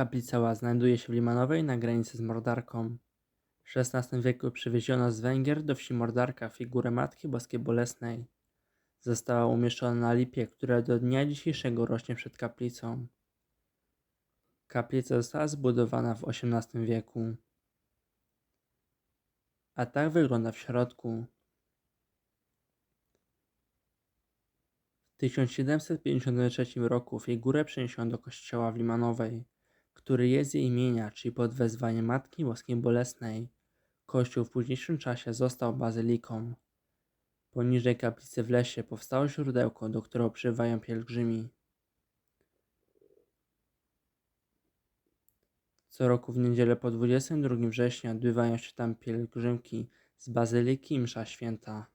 Kaplica Ła znajduje się w Limanowej na granicy z Mordarką. W XVI wieku przywieziono z Węgier do wsi Mordarka figurę Matki Boskiej Bolesnej. Została umieszczona na lipie, która do dnia dzisiejszego rośnie przed kaplicą. Kaplica została zbudowana w XVIII wieku. A tak wygląda w środku. W 1753 roku figurę przeniesiono do kościoła w Limanowej, który jest jej imienia, czyli pod wezwaniem Matki Boskiej Bolesnej. Kościół w późniejszym czasie został bazyliką. Poniżej kaplicy w lesie powstało źródełko, do którego przybywają pielgrzymi. Co roku w niedzielę po 22 września odbywają się tam pielgrzymki z bazyliki i msza święta.